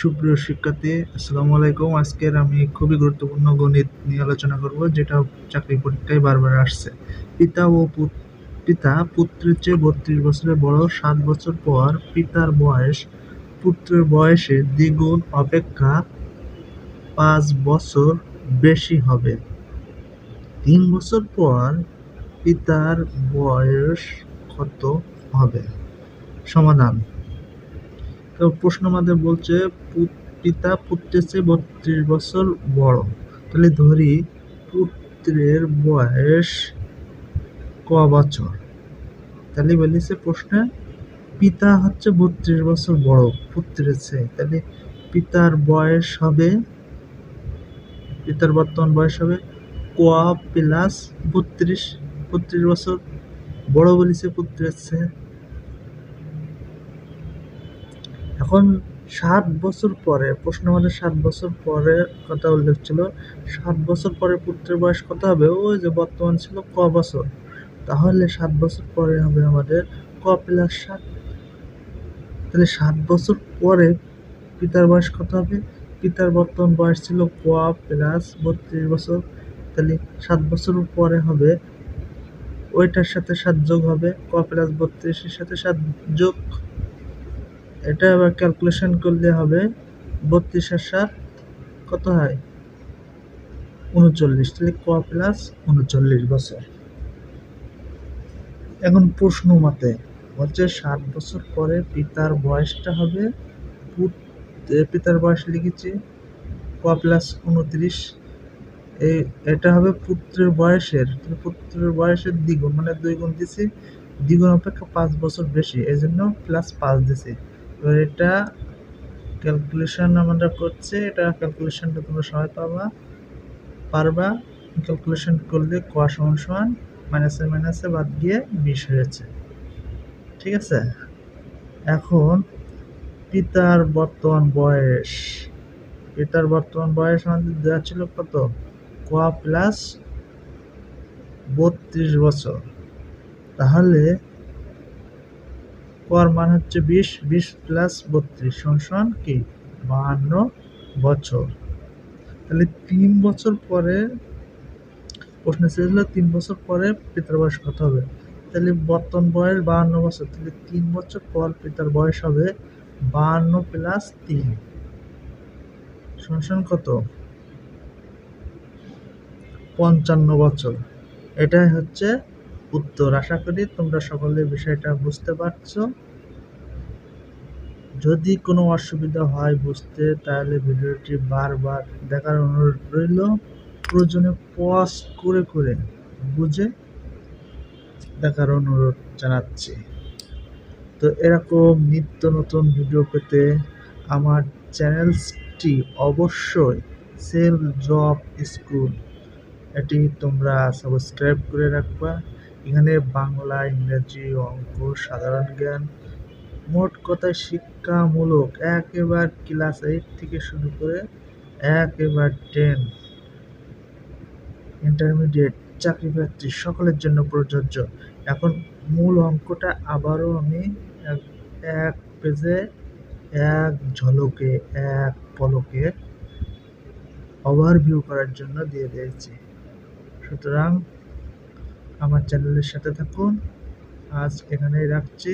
সুপ্রিয় শিক্ষার্থী, আসসালামু আলাইকুম। আজকের আমি খুবই গুরুত্বপূর্ণ গণিত নিয়ে আলোচনা করব, যেটা চাকরি পরীক্ষায় বারবার আসছে। পিতা ও পিতা পুত্রের চেয়ে বত্রিশ বছরের বড়, সাত বছর পর পিতার বয়স, পুত্রের বয়সের দ্বিগুণ অপেক্ষা পাঁচ বছর বেশি হবে। তিন বছর পর পিতার বয়স কত হবে? সমাধান। প্রশ্ন আমাদের বলছে, পিতা পুত্রের চেয়ে বত্রিশ বছর বড়। তাহলে ধরি পুত্রের বয়স ক বছর। তাহলে বলেছে প্রশ্নে, পিতা হচ্ছে বত্রিশ বছর বড় পুত্রের চেয়ে। তাহলে পিতার বয়স হবে, পিতার বর্তমান বয়স হবে ক প্লাস বত্রিশ বত্রিশ বছর বড় বলেছে পুত্রের চেয়ে। এখন সাত বছর পরে, প্রশ্ন মানে সাত বছর পরে কথা উল্লেখ ছিল। সাত বছর পরে পুত্রের বয়স কত হবে? ওই যে বর্তমান ছিল ক বছর। তাহলে সাত বছর পরে হবে আমাদের ক প্লাস সাত। তাহলে সাত বছর পরে পিতার বয়স কত হবে? পিতার বর্তমান বয়স ছিল ক প্লাস বত্রিশ বছর। তাহলে সাত বছর পরে হবে। ওইটার সাথে সাত যোগ হবে। ক প্লাস বত্রিশের সাথে সাত যোগ এটা আবার ক্যালকুলেশন করলে হবে বত্রিশ আর সাত কত হয়? উনচল্লিশ, তাহলে ক প্লাস উনচল্লিশ বছর। এখন প্রশ্ন মতে হচ্ছে ষাট বছর পরে পিতার বয়সটা হবে পিতার বয়স লিখেছি, ক প্লাস উনত্রিশ এই এটা হবে পুত্রের বয়সের পুত্রের বয়সের দ্বিগুণ মানে দুই গুণ দিছি, দ্বিগুণ অপেক্ষা পাঁচ বছর বেশি এই জন্য প্লাস পাঁচ দিছি। এটা ক্যালকুলেশন আমরা করছি, এটা ক্যালকুলেশনটা তোমরা সবাই পাবা। পারবা ক্যালকুলেশন করলে ক সমান সমান মাইনাসে মাইনাসে বাদ দিয়ে বিশ হয়েছে। ঠিক আছে? এখন পিতার বর্তমান বয়স। পিতার বর্তমান বয়স আমাদের দেওয়া ছিল কত? ক প্লাস বত্রিশ বছর। তাহলে কর মান হচ্ছে বিশ বিশ প্লাস বত্রিশ, সমান কি? বাহান্ন বছর। তাহলে তিন বছর পরে প্রশ্ন ছিল তিন বছর পরে পিতার বয়স কত হবে? তাহলে বর্তমান বয়স বাহান্ন বছর। তাহলে তিন বছর পর পিতার বয়স হবে বাহান্ন প্লাস তিন। সমান কত? পঞ্চান্ন বছর। এটাই হচ্ছে উত্তর। আশা করি তোমরা সকলে বিষয়টা বুঝতে পারছ। যদি কোনো অসুবিধা হয় বুঝতে, তাহলে ভিডিওটি বারবার দেখার অনুরোধ রইল। প্রয়োজনে পজ করে করে বুঝে দেখার অনুরোধ জানাচ্ছি। তো এরকম নিত্য নতুন ভিডিও পেতে আমার চ্যানেলটি অবশ্যই সেল জব স্কুল এটি তোমরা সাবস্ক্রাইব করে রাখবা। এখানে বাংলা, ইংরেজি, অঙ্ক, সাধারণ জ্ঞান, মোট কথায় শিক্ষামূলক একেবারে ক্লাস এইট থেকে শুরু করে একেবার টেন, ইন্টারমিডিয়েট, চাকরি প্রার্থী সকলের জন্য প্রযোজ্য। এখন মূল অঙ্কটা আবারও আমি এক পেজে, এক ঝলকে, এক পলকে ওভারভিউ করার জন্য দিয়ে দিয়েছি। সুতরাং আমার চ্যানেলের সাথে থাকুন। আজ এখানেই রাখছি।